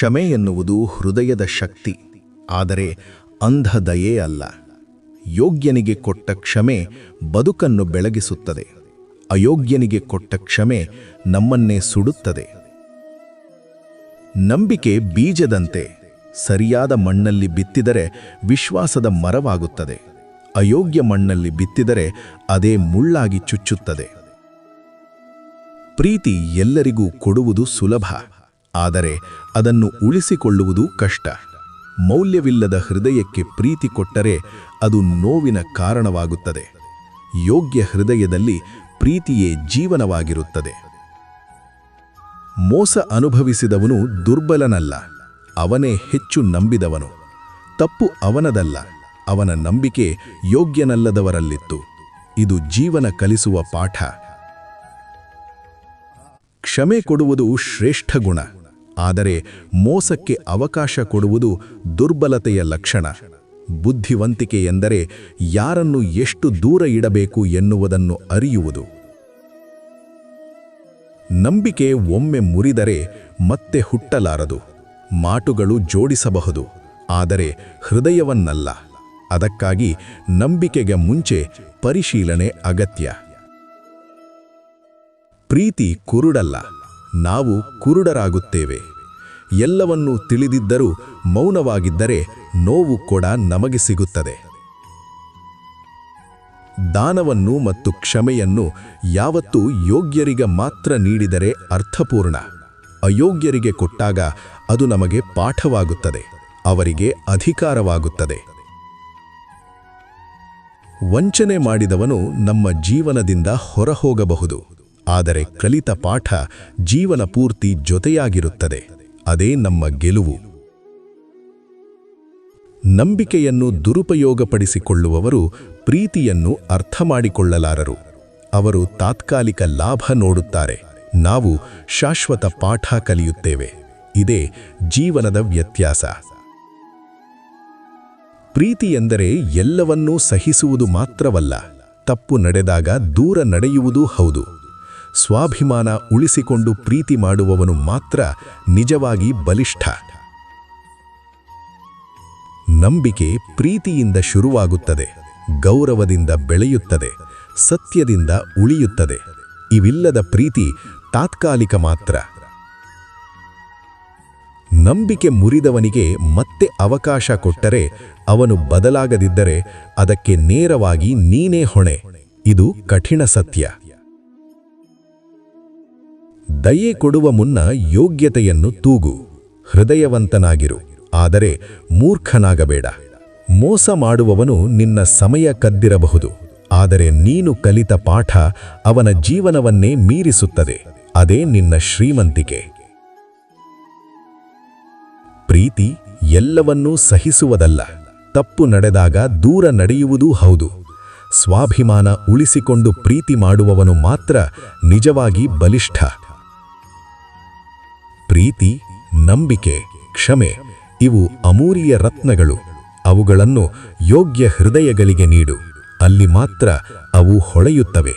ಕ್ಷಮೆ ಎನ್ನುವುದು ಹೃದಯದ ಶಕ್ತಿ, ಆದರೆ ಅಂಧ ದಯೆ ಅಲ್ಲ. ಯೋಗ್ಯನಿಗೆ ಕೊಟ್ಟ ಕ್ಷಮೆ ಬದುಕನ್ನು ಬೆಳಗಿಸುತ್ತದೆ, ಅಯೋಗ್ಯನಿಗೆ ಕೊಟ್ಟ ಕ್ಷಮೆ ನಮ್ಮನ್ನೇ ಸುಡುತ್ತದೆ. ನಂಬಿಕೆ ಬೀಜದಂತೆ, ಸರಿಯಾದ ಮಣ್ಣಲ್ಲಿ ಬಿತ್ತಿದರೆ ವಿಶ್ವಾಸದ ಮರವಾಗುತ್ತದೆ, ಅಯೋಗ್ಯ ಮಣ್ಣಲ್ಲಿ ಬಿತ್ತಿದರೆ ಅದೇ ಮುಳ್ಳಾಗಿ ಚುಚ್ಚುತ್ತದೆ. ಪ್ರೀತಿ ಎಲ್ಲರಿಗೂ ಕೊಡುವುದು ಸುಲಭ. ಆದರೆ ಅದನ್ನು ಉಳಿಸಿಕೊಳ್ಳುವುದು ಕಷ್ಟ. ಮೌಲ್ಯವಿಲ್ಲದ ಹೃದಯಕ್ಕೆ ಪ್ರೀತಿ ಕೊಟ್ಟರೆ ಅದು ನೋವಿನ ಕಾರಣವಾಗುತ್ತದೆ. ಯೋಗ್ಯ ಹೃದಯದಲ್ಲಿ ಪ್ರೀತಿಯೇ ಜೀವನವಾಗಿರುತ್ತದೆ. ಮೋಸ ಅನುಭವಿಸಿದವನು ದುರ್ಬಲನಲ್ಲ, ಅವನೇ ಹೆಚ್ಚು ನಂಬಿದವನು. ತಪ್ಪು ಅವನದಲ್ಲ, ಅವನ ನಂಬಿಕೆ ಯೋಗ್ಯನಲ್ಲದವರಲ್ಲಿತ್ತು. ಇದು ಜೀವನ ಕಲಿಸುವ ಪಾಠ. ಕ್ಷಮೆ ಕೊಡುವುದು ಶ್ರೇಷ್ಠ ಗುಣ. ಆದರೆ ಮೋಸಕ್ಕೆ ಅವಕಾಶ ಕೊಡುವುದು ದುರ್ಬಲತೆಯ ಲಕ್ಷಣ. ಬುದ್ಧಿವಂತಿಕೆ ಎಂದರೆ ಯಾರನ್ನು ಎಷ್ಟು ದೂರ ಇಡಬೇಕು ಎನ್ನುವುದನ್ನು ಅರಿಯುವುದು. ನಂಬಿಕೆ ಒಮ್ಮೆ ಮುರಿದರೆ ಮತ್ತೆ ಹುಟ್ಟಲಾರದು. ಮಾಟುಗಳು ಜೋಡಿಸಬಹುದು, ಆದರೆ ಹೃದಯವನ್ನಲ್ಲ. ಅದಕ್ಕಾಗಿ ನಂಬಿಕೆಗೆ ಮುಂಚೆ ಪರಿಶೀಲನೆ ಅಗತ್ಯ. ಪ್ರೀತಿ ಕುರುಡಲ್ಲ. ನಾವು ಕುರುಡರಾಗುತ್ತೇವೆ. ಎಲ್ಲವನ್ನೂ ತಿಳಿದಿದ್ದರೂ ಮೌನವಾಗಿದ್ದರೆ ನೋವು ಕೂಡ ನಮಗೆ ಸಿಗುತ್ತದೆ. ದಾನವನ್ನು ಮತ್ತು ಕ್ಷಮೆಯನ್ನು ಯಾವತ್ತೂ ಯೋಗ್ಯರಿಗೆ ಮಾತ್ರ ನೀಡಿದರೆ ಅರ್ಥಪೂರ್ಣ. ಅಯೋಗ್ಯರಿಗೆ ಕೊಟ್ಟಾಗ ಅದು ನಮಗೆ ಪಾಠವಾಗುತ್ತದೆ, ಅವರಿಗೆ ಅಧಿಕಾರವಾಗುತ್ತದೆ. ವಂಚನೆ ಮಾಡಿದವನು ನಮ್ಮ ಜೀವನದಿಂದ ಹೊರಹೋಗಬಹುದು. ಆದರೆ ಕಲಿತ ಪಾಠ ಜೀವನ ಪೂರ್ತಿ ಜೊತೆಯಾಗಿರುತ್ತದೆ. ಅದೇ ನಮ್ಮ ಗೆಲುವು. ನಂಬಿಕೆಯನ್ನು ದುರುಪಯೋಗಪಡಿಸಿಕೊಳ್ಳುವವರು ಪ್ರೀತಿಯನ್ನು ಅರ್ಥ ಮಾಡಿಕೊಳ್ಳಲಾರರು ಅವರು ತಾತ್ಕಾಲಿಕ ಲಾಭ ನೋಡುತ್ತಾರೆ. ನಾವು ಶಾಶ್ವತ ಪಾಠ ಕಲಿಯುತ್ತೇವೆ. ಇದೇ ಜೀವನದ ವ್ಯತ್ಯಾಸ. ಪ್ರೀತಿ ಎಂದರೆ ಎಲ್ಲವನ್ನೂ ಸಹಿಸುವುದು ಮಾತ್ರವಲ್ಲ, ತಪ್ಪು ನಡೆದಾಗ ದೂರ ನಡೆಯುವುದೂ ಹೌದು. ಸ್ವಾಭಿಮಾನ ಉಳಿಸಿಕೊಂಡು ಪ್ರೀತಿ ಮಾಡುವವನು ಮಾತ್ರ ನಿಜವಾಗಿ ಬಲಿಷ್ಠ. ನಂಬಿಕೆ ಪ್ರೀತಿಯಿಂದ ಶುರುವಾಗುತ್ತದೆ, ಗೌರವದಿಂದ ಬೆಳೆಯುತ್ತದೆ, ಸತ್ಯದಿಂದ ಉಳಿಯುತ್ತದೆ. ಇವಿಲ್ಲದ ಪ್ರೀತಿ ತಾತ್ಕಾಲಿಕ ಮಾತ್ರ. ನಂಬಿಕೆ ಮುರಿದವನಿಗೆ ಮತ್ತೆ ಅವಕಾಶ ಕೊಟ್ಟರೆ ಅವನು ಬದಲಾಗದಿದ್ದರೆ ಅದಕ್ಕೆ ನೇರವಾಗಿ ನೀನೇ ಹೊಣೆ. ಇದು ಕಠಿಣ ಸತ್ಯ. ದಯೆ ಕೊಡುವ ಮುನ್ನ ಯೋಗ್ಯತೆಯನ್ನು ತೂಗು, ಹೃದಯವಂತನಾಗಿರು. ಆದರೆ ಮೂರ್ಖನಾಗಬೇಡ. ಮೋಸ ಮಾಡುವವನು ನಿನ್ನ ಸಮಯ ಕದ್ದಿರಬಹುದು. ಆದರೆ ನೀನು ಕಲಿತ ಪಾಠ ಅವನ ಜೀವನವನ್ನೇ ಮೀರಿಸುತ್ತದೆ. ಅದೇ ನಿನ್ನ ಶ್ರೀಮಂತಿಕೆ. ಪ್ರೀತಿ ಎಲ್ಲವನ್ನೂ ಸಹಿಸುವುದಲ್ಲ. ತಪ್ಪು ನಡೆದಾಗ ದೂರ ನಡೆಯುವುದೂ ಹೌದು. ಸ್ವಾಭಿಮಾನ ಉಳಿಸಿಕೊಂಡು ಪ್ರೀತಿ ಮಾಡುವವನು ಮಾತ್ರ ನಿಜವಾಗಿ ಬಲಿಷ್ಠ. ಪ್ರೀತಿ ನಂಬಿಕೆ ಕ್ಷಮೆ ಇವು ಅಮೂಲ್ಯ ರತ್ನಗಳು. ಅವುಗಳನ್ನು ಯೋಗ್ಯ ಹೃದಯಗಳಿಗೆ ನೀಡು. ಅಲ್ಲಿ ಮಾತ್ರ ಅವು ಹೊಳೆಯುತ್ತವೆ.